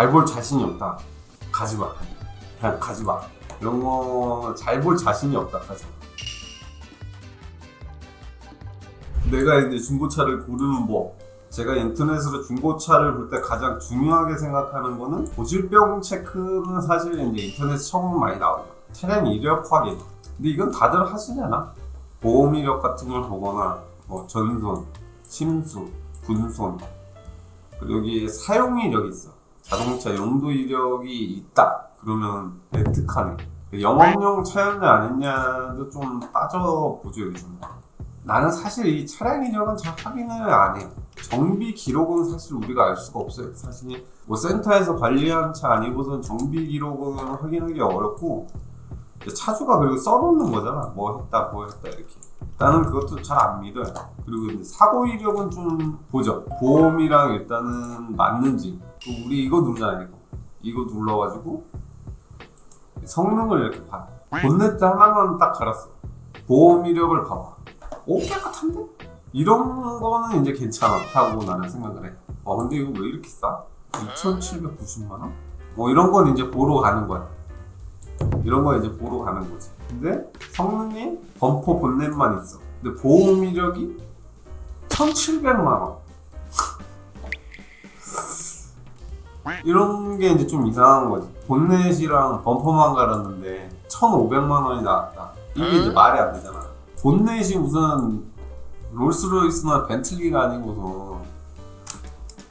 잘 볼 자신이 없다. 가지 마. 그냥 가지 마. 이런 거 잘 볼 자신이 없다. 가지 마. 내가 이제 중고차를 고르는 법. 제가 인터넷으로 중고차를 볼 때 가장 중요하게 생각하는 거는 고질병 체크는 사실 이제 인터넷 처음 많이 나와요. 차량 이력 확인. 근데 이건 다들 하시잖아. 보험 이력 같은 걸 보거나 뭐 전손, 침수, 분손 그리고 여기 사용 이력이 있어. 자동차 용도 이력이 있다. 그러면 획득하네. 영업용 차였냐 아니냐도 좀 따져보죠 요즘. 나는 사실 이 차량 이력은 잘 확인을 안 해요. 정비 기록은 사실 우리가 알 수가 없어요. 사실 뭐 센터에서 관리한 차 아니고선 정비 기록은 확인하기 어렵고 차주가 그리고 써놓는 거잖아. 뭐 했다, 뭐 했다 이렇게. 나는 그것도 잘 안 믿어요. 그리고 사고 이력은 좀 보죠. 보험이랑 일단은 맞는지. 또 우리 이거 누르잖아요. 이거, 이거 눌러가지고 성능을 이렇게 봐. 본네트 하나만 딱 갈았어. 보험 이력을 봐봐. 오 깨끗한데? 이런 거는 이제 괜찮다고 나는 생각을 해. 아 근데 이거 왜 이렇게 싸? 2,790만 원? 뭐 이런 건 이제 보러 가는 거야. 이런 거 이제 보러 가는 거지. 근데 성능이 범퍼 본넷만 있어. 근데 보험 이력이 1,700만 원. 이런 게 이제 좀 이상한 거지. 본넷이랑 범퍼만 갈았는데 1,500만 원이 나왔다. 이게 이제 말이 안 되잖아. 본넷이 무슨 롤스로이스나 벤틀리가 아니고서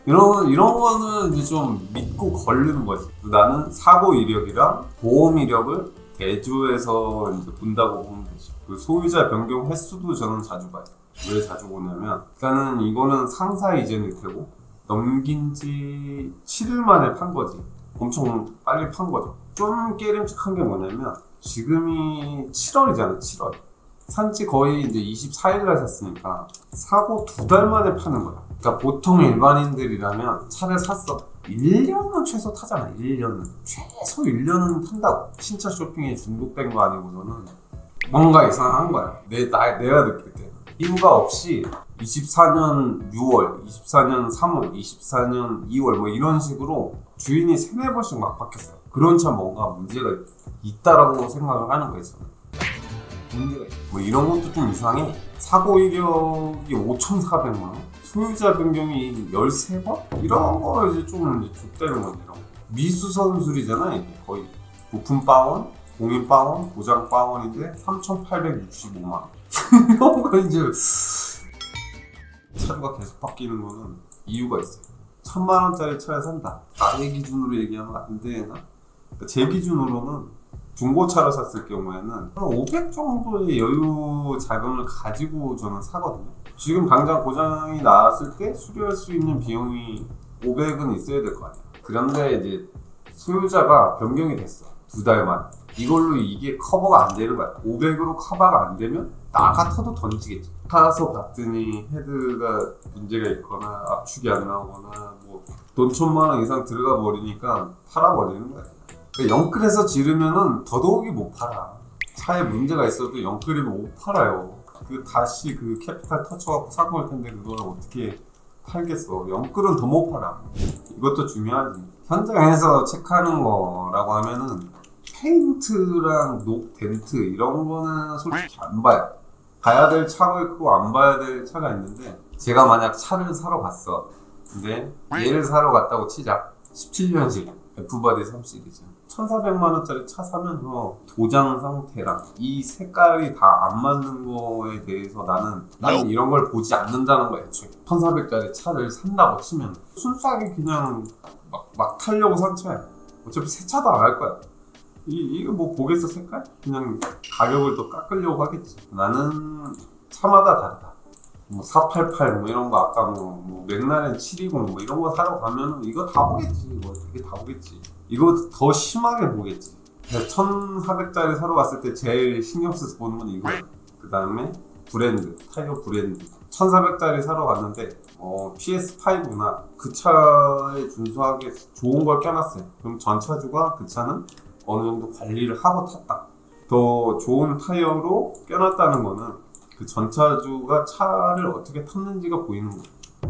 이런 이런 거는 이제 좀 믿고 걸리는 거지. 나는 사고 이력이랑 보험 이력을 대조해서 이제 본다고 보면 되죠. 그 소유자 변경 횟수도 저는 자주 봐요. 왜 자주 보냐면 일단은 이거는 상사 이전일 테고 넘긴 지 7일 만에 판 거지. 엄청 빨리 판 거죠. 좀 깨름직한 게 뭐냐면 지금이 7월이잖아, 7월. 산지 거의 이제 24일 날 샀으니까 사고 두 달 만에 파는 거야. 그러니까 보통 일반인들이라면 차를 샀어. 1년은 최소 타잖아. 1년은. 최소 1년은 탄다고. 신차 쇼핑에 중독된 거 아니고서는 뭔가 이상한 거야. 내, 나, 내가 느낄 때. 이유가 없이 24년 6월, 24년 3월, 24년 2월 뭐 이런 식으로 주인이 세네 번씩 막 바뀌었어. 그런 차 뭔가 문제가 있다라고 생각을 하는 거였어. 문제가 있어. 뭐 이런 것도 좀 이상해. 사고 이력이 5,400만 원, 소유자 변경이 13번? 이런 거 이제 좀 이제 족되는 거지. 이런 거. 미수 선술이잖아 이게 거의 부품 빵원, 공인 빵원, 보장 빵원인데 3,865만 원. 이런 거 이제 차주가 계속 바뀌는 거는 이유가 있어요. 천만 원짜리 차를 산다. 나의 기준으로 얘기하면 안 되나? 그러니까 제 기준으로는 중고차를 샀을 경우에는 한 500 정도의 여유 자금을 가지고 저는 사거든요. 지금 당장 고장이 나왔을 때 수리할 수 있는 비용이 500은 있어야 될 거 아니야. 그런데 이제 소유자가 변경이 됐어. 두 달만. 이걸로 이게 커버가 안 되는 거야. 500으로 커버가 안 되면 나 같아도 던지겠지. 타서 봤더니 헤드가 문제가 있거나 압축이 안 나오거나 뭐 돈 천만 원 이상 들어가 버리니까 팔아버리는 거야. 그러니까 영끌해서 지르면은 더더욱이 못 팔아. 차에 문제가 있어도 영끌이면 못 팔아요. 그 다시 그 캐피탈 터쳐갖고 사고 할 텐데 그걸 어떻게 팔겠어. 영끌은 더 못 팔아. 이것도 중요하지. 현장에서 체크하는 거라고 하면은 페인트랑 녹, 덴트 이런 거는 솔직히 안 봐요. 봐야 될 차가 있고 안 봐야 될 차가 있는데 제가 만약 차를 사러 갔어. 근데 얘를 사러 갔다고 치자. 17년식 F바디 3 시리즈. 1,400만 원짜리 차 사면서 도장 상태랑 이 색깔이 다 안 맞는 거에 대해서 나는 나는 이런 걸 보지 않는다는 거야. 애초에 1,400짜리 차를 산다고 치면 순수하게 그냥 막, 막 타려고 산 차야. 어차피 세차도 안 할 거야. 이, 이거 뭐 보겠어 색깔? 그냥 가격을 더 깎으려고 하겠지. 나는 차마다 다르다. 뭐 488 뭐 이런 거 아까 뭐, 뭐 맥라렌 720 뭐 이런 거 사러 가면 이거 다 보겠지. 뭐 되게 다 보겠지. 이거 더 심하게 보겠지. 1400짜리 사러 갔을 때 제일 신경 써서 보는 건 이거야. 그 다음에 브랜드, 타이어 브랜드. 1400짜리 사러 갔는데 어, PS5나 그 차에 준수하게 좋은 걸 껴놨어요. 그럼 전차주가 그 차는 어느 정도 관리를 하고 탔다. 더 좋은 타이어로 껴놨다는 거는 그 전차주가 차를 어떻게 탔는지가 보이는 거예요.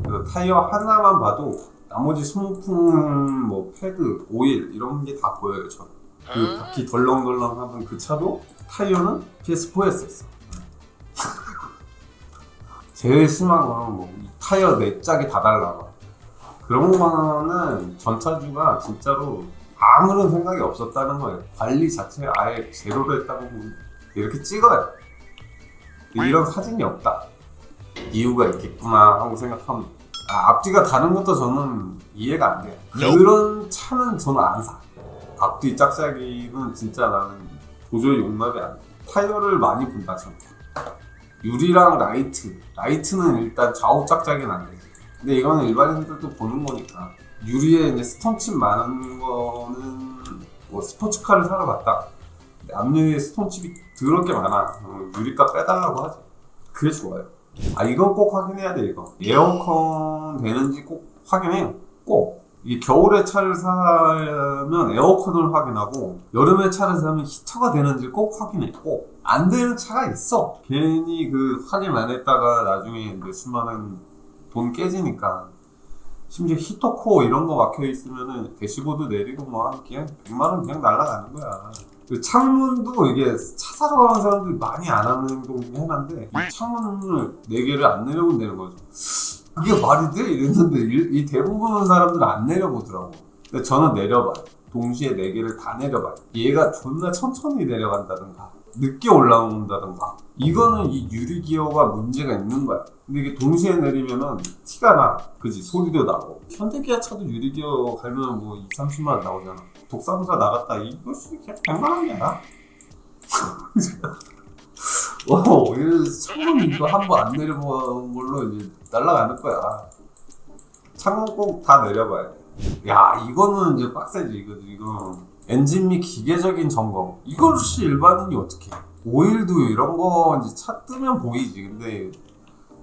그래서 타이어 하나만 봐도 나머지 소모품, 뭐 패드, 오일 이런 게 다 보여요. 저는. 그 바퀴 덜렁덜렁 하던 그 차도 타이어는 PS4였었어. 제일 심한 거는 뭐이 타이어 네 짝이 다 달라가. 그런 거는 전차주가 진짜로 아무런 생각이 없었다는 거예요. 관리 자체가 아예 제로로 했다고 이렇게 찍어요. 이런 사진이 없다. 이유가 있겠구나 하고 생각하면 아, 앞뒤가 다른 것도 저는 이해가 안 돼요. 그런 차는 저는 안 사. 앞뒤 짝짝이는 진짜 나는 도저히 용납이 안 돼. 타이어를 많이 본다 저는. 유리랑 라이트. 라이트는 일단 좌우 짝짝이는 안 되지. 근데 이거는 일반인들도 보는 거니까. 유리에 이제 스톤칩 많은 거는 뭐 스포츠카를 사러 갔다. 앞유리에 스톤칩이 더럽게 많아. 어, 유리값 빼달라고 하지. 그게 좋아요. 아 이건 꼭 확인해야 돼 이거. 에어컨 되는지 꼭 확인해요. 꼭. 이 겨울에 차를 사면 에어컨을 확인하고 여름에 차를 사면 히터가 되는지 꼭 확인해. 꼭. 안 되는 차가 있어. 괜히 그 확인 안 했다가 나중에 이제 수많은 돈 깨지니까. 심지어 히터코 이런 거 막혀 있으면은 대시보드 내리고 뭐 그냥 100만 원 그냥 날라가는 거야. 그 창문도 이게 차 사러 가는 사람들이 많이 안 하는 행동 중에 하나인데 이 창문을 4개를 안 내려본다는 거죠. 이게 말이 돼? 이랬는데 이, 이 대부분 사람들은 안 내려보더라고. 근데 저는 내려봐요. 동시에 4개를 다 내려봐요. 얘가 존나 천천히 내려간다든가 늦게 올라온다든가 이거는 이 유리 기어가 문제가 있는 거야. 근데 이게 동시에 내리면은 티가 나. 그지? 소리도 나고. 현대기아 차도 유리 기어 갈면 뭐 2, 30만 원 나오잖아. 독사무사 나갔다 이것이 그냥 100만 원이야. 어, 이 창문 이거 한번 안 내려본 걸로 이제 날아가는 거야. 창문 꼭 다 내려봐야 돼. 야, 이거는 이제 빡세지, 이거, 이거. 엔진 및 기계적인 점검. 이것이 일반인이 어떻게 해? 오일도 이런 거 이제 차 뜨면 보이지. 근데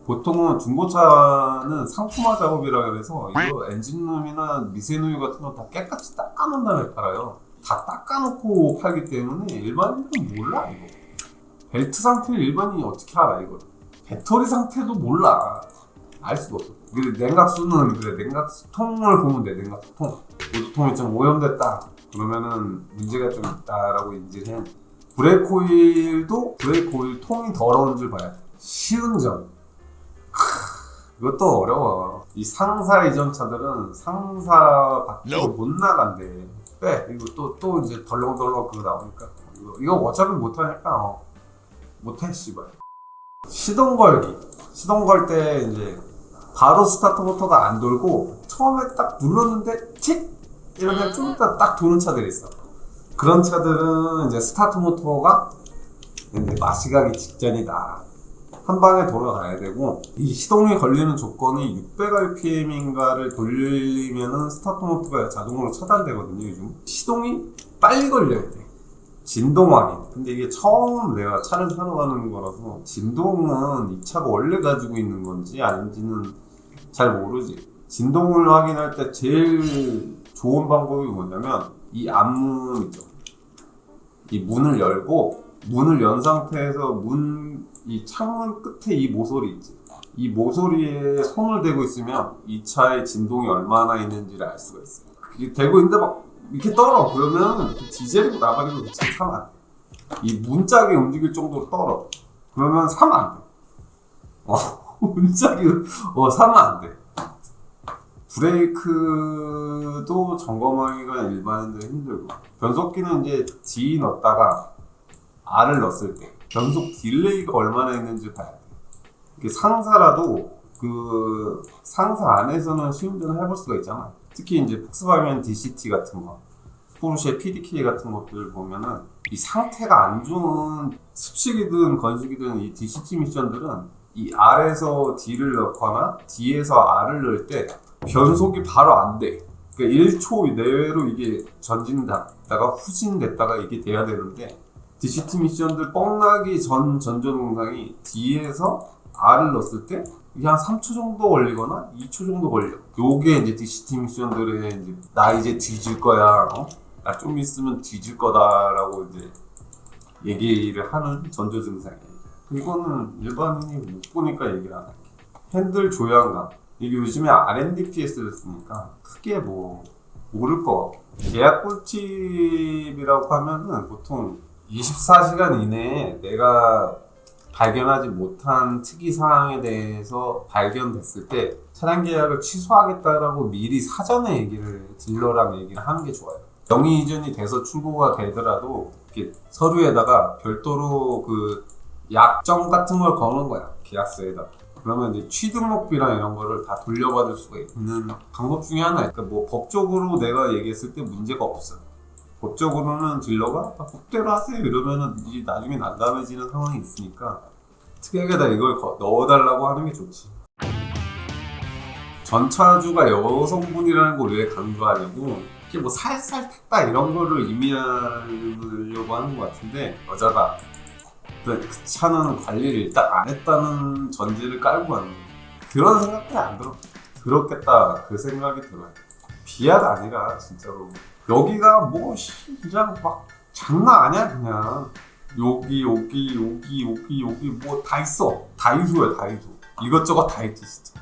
보통은 중고차는 상품화 작업이라 그래서 이거 엔진룸이나 미세누유 같은 거 다 깨끗이 닦아놓은 다음에 팔아요. 다 닦아놓고 팔기 때문에 일반인은 몰라, 이거. 벨트 상태를 일반인이 어떻게 알아, 이거. 배터리 상태도 몰라. 알 수가 없어. 근데 냉각수는 그래, 냉각수 통을 보면 돼, 냉각수 통. 보조통이 좀 오염됐다. 그러면은 문제가 좀 있다라고 인지를 해. 브레이크 오일도 브레이크 오일 통이 더러운 줄 봐야 돼. 쉬운 점. 크, 이것도 어려워. 이 상사 이전 차들은 상사 밖으로 못 나간대. 빼. 이거 또, 또 이제 덜렁덜렁 그거 나오니까. 이거, 이거 어차피 못하니까, 어. 못해, 씨발. 시동 걸기. 시동 걸 때 이제 바로 스타트 모터가 안 돌고 처음에 딱 눌렀는데 틱! 이러면 좀 이따 딱 도는 차들이 있어. 그런 차들은 이제 스타트 모터가 이제 맛이 가기 직전이다. 한 방에 돌아가야 되고 이 시동이 걸리는 조건이 600rpm인가를 돌리면은 스타트 모터가 자동으로 차단되거든요 요즘. 시동이 빨리 걸려야 돼. 진동 확인 근데 이게 처음 내가 차를 사러 가는 거라서 진동은 이 차가 원래 가지고 있는 건지 아닌지는 잘 모르지. 진동을 확인할 때 제일 좋은 방법이 뭐냐면 이 앞문 있죠 이 문을 열고 문을 연 상태에서 문 이 창문 끝에 이 모서리 있지. 이 모서리에 손을 대고 있으면 이 차의 진동이 얼마나 있는지를 알 수가 있어요. 이게 대고 있는데 막 이렇게 떨어 그러면 디젤이고 나발이고 그 차 사면 안 돼. 이 문짝이 움직일 정도로 떨어. 그러면 사면 안 돼. 어, 문짝이 어 사면 안 돼. 브레이크도 점검하기가 일반인들 힘들고 변속기는 이제 D 넣었다가 R을 넣었을 때 변속 딜레이가 얼마나 있는지 봐야 돼. 이게 상사라도 그 상사 안에서는 시운전을 해볼 수가 있잖아. 특히 이제 폭스바겐 DCT 같은 거, 포르쉐 PDK 같은 것들 보면은 이 상태가 안 좋은 습식이든 건식이든 이 DCT 미션들은 이 R에서 D를 넣거나 D에서 R을 넣을 때 변속이 바로 안 돼. 그러니까 1초 내외로 이게 전진됐다가 후진됐다가 이게 돼야 되는데 DCT 미션들 뻥나기 전 전전 동상이 D에서 R을 넣었을 때 이게 한 3초 정도 걸리거나 2초 정도 걸려. 요게 이제 DCT 미션들의 이제 나 이제 뒤질 거야. 어? 나 좀 있으면 뒤질 거다라고 이제 얘기를 하는 전조 증상이에요. 이거는 일반인이 못 보니까 얘기를 안 할게. 핸들 조향감. 이게 요즘에 RMDPS를 쓰니까 크게 뭐 모를 거 같고 계약 꿀팁이라고 하면은 보통 24시간 이내에 내가 발견하지 못한 특이 사항에 대해서 발견됐을 때 차량 계약을 취소하겠다라고 미리 사전에 얘기를 딜러랑 얘기를 하는 게 좋아요. 명의 이전이 돼서 출고가 되더라도 이렇게 서류에다가 별도로 그 약정 같은 걸 거는 거야 계약서에다. 그러면 이제 취등록비랑 이런 거를 다 돌려받을 수가 있는 방법 중에 하나예요. 그러니까 뭐 법적으로 내가 얘기했을 때 문제가 없어요. 법적으로는 딜러가 아, 법대로 하세요 이러면은 나중에 난감해지는 상황이 있으니까 특약에다 이걸 거- 넣어달라고 하는 게 좋지. 전차주가 여성분이라는 걸 왜 강조하냐고 이게 뭐 살살 탔다 이런 거를 의미하려고 하는 것 같은데 여자가 그, 그 차는 관리를 일단 안 했다는 전제를 깔고 거예요. 그런 생각이 안 들어. 들었겠다 그 생각이 들어요. 비하가 아니라 진짜로 여기가 뭐 씨, 그냥 막 장난 아니야 그냥 여기 여기 여기 여기 여기 뭐 다 있어 다이소야 다이소 이것저것 다 있지 진짜